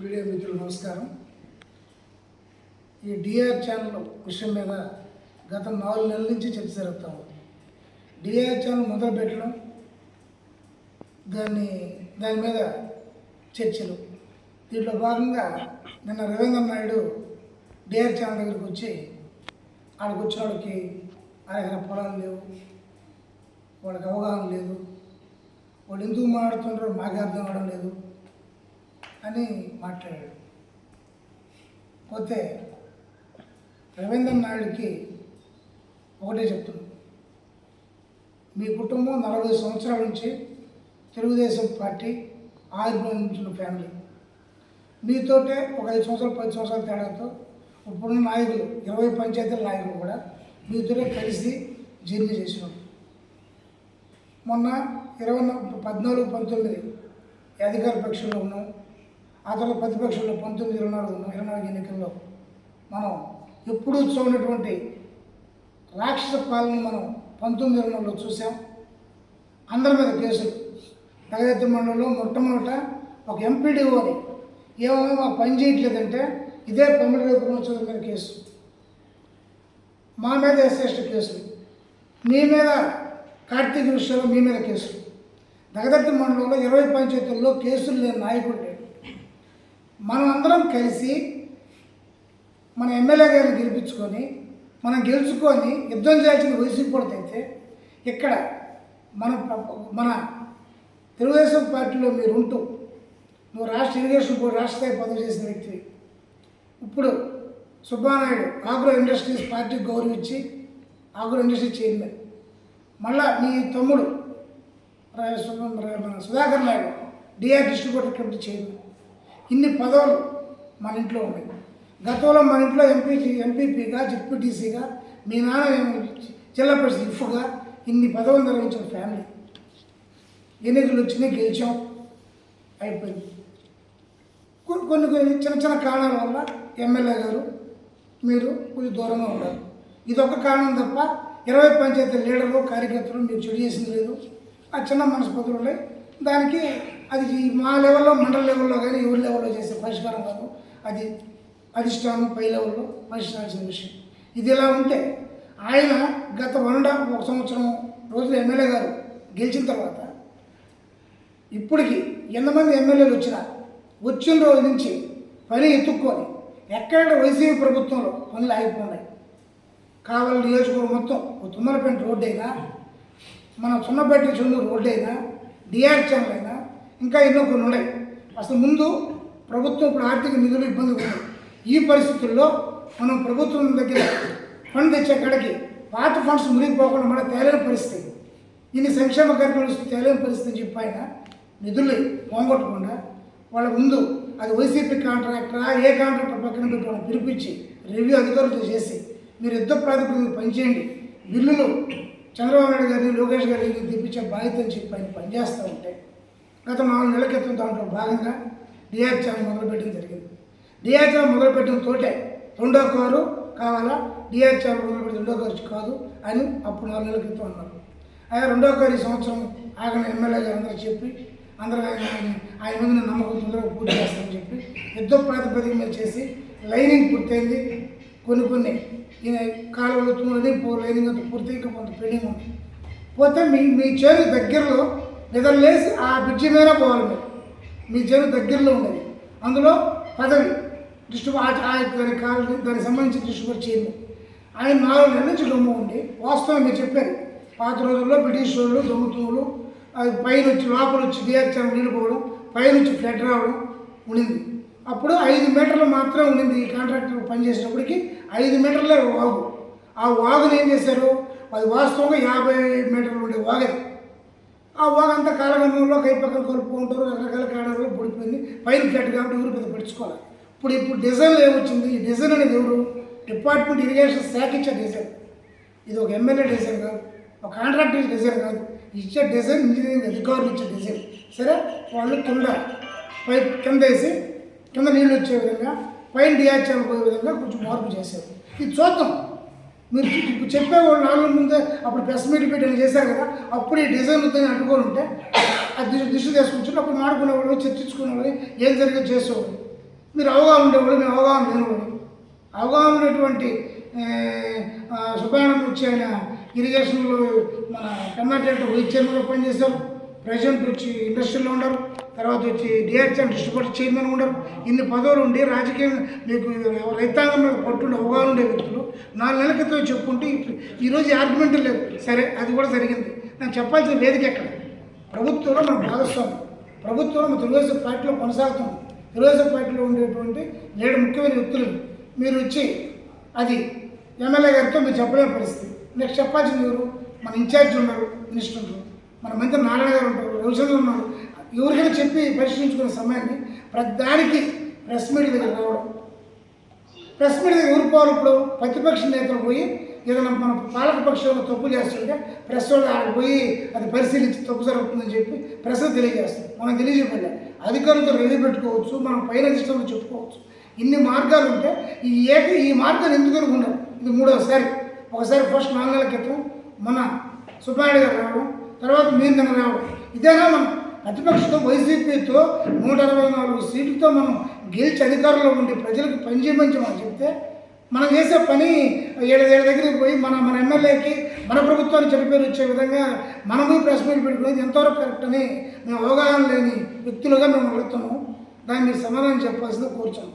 Media మిత్రులు నమస్కారం. ఈ డిఆర్ ఛానల్ విషయం మీద గత నాలుగు నెలల నుంచి చర్చ జరుగుతాం డిఆర్ ఛానల్ మొదలు పెట్టడం దాన్ని దాని మీద చర్చలు. దీంట్లో భాగంగా నిన్న రవీంద్ర నాయుడు డిఆర్ ఛానల్ దగ్గరికి వచ్చి ఆడికి వచ్చిన వాళ్ళకి అరగన పొలాలు లేవు వాళ్ళకి అవగాహన లేదు వాళ్ళు ఎందుకు మాట్లాడుతుంటారో మాకే అర్థం అవడం లేదు. అని మాట్లాడాడు. పోతే రవీంద్ర నాయుడికి ఒకటే చెప్తున్నాను. మీ కుటుంబం నలభై సంవత్సరాల నుంచి తెలుగుదేశం పార్టీ ఆవిర్భవించిన ఫ్యామిలీ. మీతోటే ఒక ఐదు సంవత్సరాలు పది సంవత్సరాల తేడాతో ఇప్పుడున్న నాయకులు ఇరవై పంచాయతీల నాయకులు కూడా మీతోనే కలిసి జర్నీ చేసినాం మొన్న ఇరవై పద్నాలుగు పంతొమ్మిది అధికార పక్షంలో ఉన్నాం. ఆ తర్వాత ప్రతిపక్షంలో పంతొమ్మిది ఇరవై నాలుగు ఇరవై నాలుగు ఎన్నికల్లో మనం ఎప్పుడూ చూడనటువంటి రాక్షస పాలన మనం పంతొమ్మిది ఇరవై నాలుగులో చూసాం అందరి మీద కేసులు. జగదత్తి మండలంలో మొట్టమొదట ఒక ఎంపీడీఓని ఏమో మాకు పని చేయట్లేదంటే ఇదే పమిడి పుణ్యోత్సవం మీద కేసు. మా మీద ఎస్ఎస్టీ కేసులు. మీ మీద కార్తీక విషయంలో మీ మీద కేసులు. దగదత్తి మండలంలో ఇరవై పంచాయతీల్లో కేసులు లేని నాయకుడు లేడు అందరం కలిసి మన ఎమ్మెల్యే గారిని గెలిపించుకొని మనం గెలుచుకొని యుద్ధం చేయాల్సిన వైసీపీ పడితే ఇక్కడ మన మన తెలుగుదేశం పార్టీలో మీరు ఉంటూ నువ్వు రాష్ట్ర ఇరిగేషన్ బోర్డు రాష్ట్ర స్థాయి పదవి చేసిన వ్యక్తివి ఇప్పుడు సుబ్బానాయుడు ఆగ్రో ఇండస్ట్రీస్ పార్టీకి గౌరవించి ఆగ్రో ఇండస్ట్రీ చైర్మన్. మళ్ళా మీ తమ్ముడు మన Sudhakar Naidu DR distributor committee chairman ఇన్ని పదవులు మన ఇంట్లో ఉన్నాయి. గతంలో మన ఇంట్లో ఎంపీ ఎంపీపీగా జెడ్పీటీసీగా మీ నాన్న జిల్లా పరిషత్ ఇఫ్గా ఇన్ని పదవులు నిర్వహించిన ఫ్యామిలీ ఎన్నికలు వచ్చినాయి గెలిచాం అయిపోయింది. కొన్ని కొన్ని కొన్ని చిన్న చిన్న కారణాల వల్ల ఎమ్మెల్యే గారు మీరు కొంచెం దూరంగా ఉన్నారు. ఇదొక కారణం తప్ప ఇరవై పంచాయతీ లీడర్లు కార్యకర్తలు మీరు చెడు చేసింది లేదు. ఆ చిన్న మనస్పతులు ఉన్నాయి. దానికి అది మా లెవెల్లో మండల లెవెల్లో కానీ ఎవరి లెవెల్లో చేసే పరిష్కారం కాదు. అది అధిష్టానం పై లెవెల్లో పరిష్కరించిన విషయం. ఇది ఇలా ఉంటే ఆయన గత వన్ ఒక సంవత్సరం రోజులు ఎమ్మెల్యే గారు గెలిచిన తర్వాత ఇప్పటికి ఎంతమంది ఎమ్మెల్యేలు వచ్చినా వచ్చిన రోజు నుంచి పని ఎత్తుక్కొని ఎక్కడ వైసీపీ ప్రభుత్వంలో పనులు ఆగిపోయినాయి. కావాలి నియోజకవర్గం మొత్తం తుమ్మలపేట రోడ్డు అయినా మన సున్నపేట చెందు రోడ్డు అయినా డిఆర్ ఛానల్ ఇంకా ఎన్నో కొన్ని ఉన్నాయి. అసలు ముందు ప్రభుత్వం ఇప్పుడు ఆర్థిక నిధులు ఇబ్బంది ఉంది. ఈ పరిస్థితుల్లో మనం ప్రభుత్వం దగ్గర ఫండ్ తెచ్చే కాడికి పాత ఫండ్స్ మునిగిపోకుండా మన తేలేని పరిస్థితి. ఇన్ని సంక్షేమ కార్యక్రమాలు తేలేని పరిస్థితి అని చెప్పి ఆయన నిధులు పోగొట్టకుండా వాళ్ళ ముందు అది వైసీపీ కాంట్రాక్టరా ఏ కాంట్రాక్టర్ పక్కన పెట్టి పిలిపించి రివ్యూ అధికారులతో చేసి మీరు యుద్ధ ప్రాతిపదికన పనిచేయండి. బిల్లులు చంద్రబాబు నాయుడు గారిని లోకేష్ గారిని తెప్పించే బాధ్యత అని చెప్పి ఆయన పనిచేస్తూ ఉంటే గత నాలుగు నెలల క్రితం దాంట్లో భాగంగా డిఆర్ ఛానల్ మొదలుపెట్టడం జరిగింది. డిఆర్ ఛానల్ మొదలుపెట్టిన తోటే రెండో కారు కావాలా? డిఆర్ ఛానల్ మొదలుపెట్టి రెండో కారు కాదు అని అప్పుడు నాలుగు నెలల క్రితం అన్నారు. ఆయన రెండో కారు ఈ సంవత్సరం ఆగని ఎమ్మెల్యే గారు అందరూ చెప్పి అందరూ ఆయన ఆయన- మీద నమ్మకం తొందరగా పూర్తి చేస్తామని చెప్పి యుద్ధ ప్రాతిపదిక మీద చేసి లైనింగ్ పూర్తయింది. కొన్ని కొన్ని కాలువలు తూనది పో లైనింగ్ అంతా పూర్తి ఇంకా కొంత పెండింగ్ ఉంది. పోతే మీ మీ చేను దగ్గరలో నిద్ర లేచి ఆ బ్రిడ్జి మీద పోవాలి మీరు. మీ చేను దగ్గరలో ఉండేది. అందులో పదవి. డిస్ట్రిబ్యూ దాని కాలు దానికి సంబంధించి డిస్ట్రిబ్యూట్ చేయండి ఆయన నాలుగు నెలల నుంచి దొమ్ము ఉండి వాస్తవం మీరు చెప్పారు పాత రోజుల్లో బ్రిటిష్ వాళ్ళు దొంగతూలు అది పైన వచ్చి లోపల వచ్చి డిఆర్చారం నిలిపోవడం పైన వచ్చి ఫ్లడ్ రావడం ఉండింది. అప్పుడు ఐదు మీటర్లు మాత్రం ఉండింది ఈ కాంట్రాక్టర్ పనిచేసినప్పటికీ ఐదు మీటర్లే వాగు. ఆ వాగుని ఏం చేశారు? అది వాస్తవంగా యాభై మీటర్లు ఉండే వాగది. ఆ వాగు అంతా కై పక్కన కలుపుకుంటారు రకరకాల కాడలు పడిపోయింది పైన ఫ్లడ్ కాబట్టి ఎవరు పెద్ద పడుచుకోవాలి ఇప్పుడు ఇప్పుడు డిజైన్ ఏమొచ్చింది? ఈ డిజైన్ అనేది ఎవరు? డిపార్ట్మెంట్ ఇరిగేషన్ శాఖ ఇచ్చే డిజైన్. ఇది ఒక ఎమ్మెల్యే డిజైన్ కాదు ఒక కాంట్రాక్టర్ డిజైన్ కాదు. ఇచ్చే డిజైన్ ఇంజనీరింగ్ అధికారులు ఇచ్చే డిజైన్. సరే? వాళ్ళు కింద పై కింద వేసి కింద నీళ్ళు వచ్చే విధంగా పైన డిఆర్చాలు పోయే విధంగా కొంచెం మార్పు చేశారు. ఇది చూద్దాం. మీరు ఇప్పుడు చెప్పేవాళ్ళు నాలుగు ముందే అప్పుడు ప్రెస్ మీట్ పెట్టి అని చేశారు కదా అప్పుడు ఈ డిజైన్ ఉందని అంటుకొని ఉంటే అది దిశ దిశ తీసుకొచ్చి అప్పుడు మాడుకునేవాళ్ళు చర్చించుకునేవాళ్ళు ఏం జరిగే చేసేవాళ్ళు. మీరు అవగాహన ఉండేవాళ్ళు మేము అవగాహన లేనివాళ్ళు. అవగాహన ఉన్నటువంటి ఏ, వచ్చి ఆయన ఇరిగేషన్లో మన కర్ణాటక వైస్ చైర్మన్గా పనిచేశారు. ప్రెసిడెంట్ వచ్చి ఇండస్ట్రీలో ఉండరు తర్వాత వచ్చి డిహెచ్ఎల్ డిస్ట్రిబ్యూటర్ చైర్మన్ ఉండరు ఇన్ని పదవులు ఉండి రాజకీయం మీకు రైతాంగం మీద పట్టుండే అవగాహన ఉండే వ్యక్తులు నాలుగు నెలల క్రితం చెప్పుకుంటే ఈరోజు ఆర్గ్యుమెంట్ లేదు సరే అది కూడా జరిగింది. నాకు చెప్పాల్సిన వేదిక ఎక్కడ? ప్రభుత్వంలో మన భాగస్వామి. ప్రభుత్వంలో మన తెలుగుదేశం పార్టీలో కొనసాగుతుంది. తెలుగుదేశం పార్టీలో ఉండేటువంటి ఏడు ముఖ్యమైన వ్యక్తులు మీరు వచ్చి అది ఎమ్మెల్యే గారితో మీరు చెప్పలేని పరిస్థితి. నెక్స్ట్ చెప్పాల్సింది ఎవరు? మన ఇన్ఛార్జ్ ఉన్నారు మినిస్టర్ ఉన్నారు. మన మంత్రి నారాయణ గారు ఉంటారు రవిచంద్ర ఉన్నారు. ఎవరికైనా చెప్పి పరిశీలించుకునే సమయాన్ని ప్రతి దానికి ప్రెస్ మీట్ దగ్గర రావడం. ప్రెస్ మీట్ దగ్గర ఇప్పుడు. ప్రతిపక్ష నేతలు పోయి ఏదైనా మన పాలక పక్షంలో తప్పు చేస్తుంటే ప్రెస్ వాళ్ళు ఆడికి పోయి అది పరిశీలించి తప్పు జరుగుతుందని చెప్పి ప్రెస్ తెలియజేస్తుంది. మనం తెలియజేయలే అధికారులతో రెడీ పెట్టుకోవచ్చు మనం పైన ఇష్టంలో చెప్పుకోవచ్చు. ఇన్ని మార్గాలు ఉంటే ఈ ఏక ఈ మార్గాన్ని ఎందుకు అనుకున్నాం? ఇది మూడవసారి ఒకసారి ఫస్ట్ నాలుగు నెలల క్రితం మన సుబ్బారెడ్డి గారు రావడం తర్వాత మీరు నిన్న రావడం. ఇదేనా మనం? ప్రతిపక్షంతో వైసీపీతో నూట అరవై నాలుగు సీట్లతో మనం గెలిచి అధికారంలో ఉండి ప్రజలకు పనిచేయమని మనం చెప్తే మనం చేసే పని ఏడు ఏళ్ళ దగ్గరికి పోయి మన మన ఎమ్మెల్యేకి మన ప్రభుత్వాన్ని చెడిపేరు వచ్చే విధంగా మనం ప్రెస్ మీట్ పెట్టుకునేది ఎంతవరకు కరెక్ట్ అని మేము అవగాహన లేని వ్యక్తులుగా మేము అడుగుతున్నాము దాన్ని మీరు సమాధానం చెప్పాల్సింది కోరుచాను